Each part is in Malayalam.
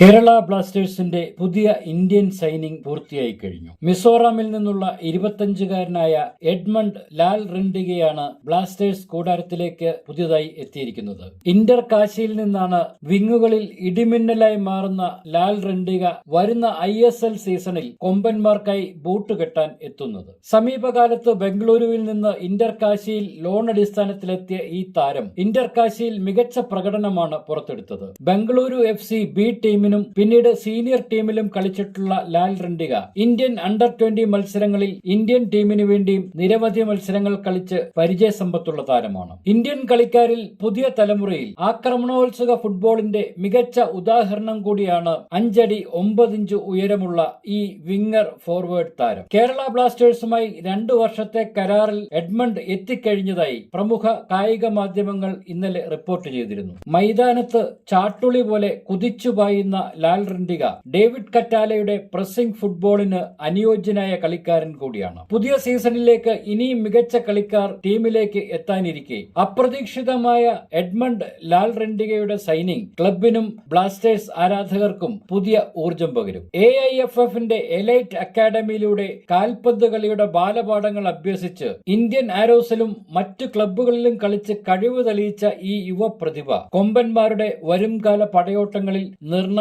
കേരള ബ്ലാസ്റ്റേഴ്സിന്റെ പുതിയ ഇന്ത്യൻ സൈനിങ് പൂർത്തിയായി കഴിഞ്ഞു. മിസോറാമിൽ നിന്നുള്ള ഇരുപത്തഞ്ചുകാരനായ എഡ്മണ്ട് ലാൽ റിൻഡിഗയാണ് ബ്ലാസ്റ്റേഴ്സ് കൂടാരത്തിലേക്ക് പുതിയതായി എത്തിയിരിക്കുന്നത്. ഇന്റർ കാശിയിൽ നിന്നാണ് വിങ്ങുകളിൽ ഇടിമിന്നലായി മാറുന്ന ലാൽ റിണ്ടിക വരുന്ന ഐ എസ് എൽ സീസണിൽ കൊമ്പന്മാർക്കായി ബൂട്ട് കെട്ടാൻ എത്തുന്നത്. സമീപകാലത്ത് ബംഗളൂരുവിൽ നിന്ന് ഇന്റർ കാശിയിൽ ലോൺ അടിസ്ഥാനത്തിലെത്തിയ ഈ താരം ഇന്റർ കാശിയിൽ മികച്ച പ്രകടനമാണ് പുറത്തെടുത്തത്. ബംഗളൂരു എഫ് സി ബി ടീമിനും പിന്നീട് സീനിയർ ടീമിലും കളിച്ചിട്ടുള്ള Lal Rindika Indian under twenty മത്സരങ്ങളിൽ ഇന്ത്യൻ ടീമിനു വേണ്ടിയും നിരവധി മത്സരങ്ങൾ കളിച്ച് പരിചയസമ്പത്തുള്ള താരമാണ്. ഇന്ത്യൻ കളിക്കാരിൽ പുതിയ തലമുറയിൽ ആക്രമണോത്സുക ഫുട്ബോളിന്റെ മികച്ച ഉദാഹരണം കൂടിയാണ് അഞ്ചടി ഒമ്പത് ഇഞ്ച് ഉയരമുള്ള ഈ വിങ്ങർ ഫോർവേഡ് താരം. കേരള ബ്ലാസ്റ്റേഴ്സുമായി രണ്ടു വർഷത്തെ കരാറിൽ എഡ്മണ്ട് എത്തിക്കഴിഞ്ഞതായി പ്രമുഖ കായിക മാധ്യമങ്ങൾ ഇന്നലെ റിപ്പോർട്ട് ചെയ്തിരുന്നു. മൈതാനത്ത് ചാട്ടുളി പോലെ കുതിച്ചു പായുന്ന ലാൽ റിൻഡിക ഡേവിഡ് കറ്റാലയുടെ പ്രസിംഗ് ഫുട്ബോളിന് അനുയോജ്യനായ കളിക്കാരൻ കൂടിയാണ്. പുതിയ സീസണിലേക്ക് ഇനിയും മികച്ച കളിക്കാർ ടീമിലേക്ക് എത്താനിരിക്കെ. അപ്രതീക്ഷിതമായ എഡ്മണ്ട് ലാൽ റിൻഡിഗയുടെ സൈനിങ് ക്ലബിനും ബ്ലാസ്റ്റേഴ്സ് ആരാധകർക്കും പുതിയ ഊർജം പകരും. എ ഐ എഫ് എഫിന്റെ എലൈറ്റ് അക്കാദമിയിലൂടെ കാൽപന്ത് കളിയുടെ ബാലപാഠങ്ങൾ അഭ്യസിച്ച് ഇന്ത്യൻ ആരോസിലും മറ്റു ക്ലബ്ബുകളിലും കളിച്ച് കഴിവ് തെളിയിച്ച ഈ യുവ പ്രതിഭ കൊമ്പന്മാരുടെ വരുംകാല പടയോട്ടങ്ങളിൽ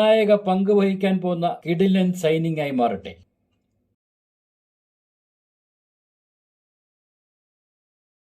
നിർണായക പങ്ക് വഹിക്കാൻ പോകുന്ന കിടിലൻ സൈനിങ് ആയി മാറട്ടെ.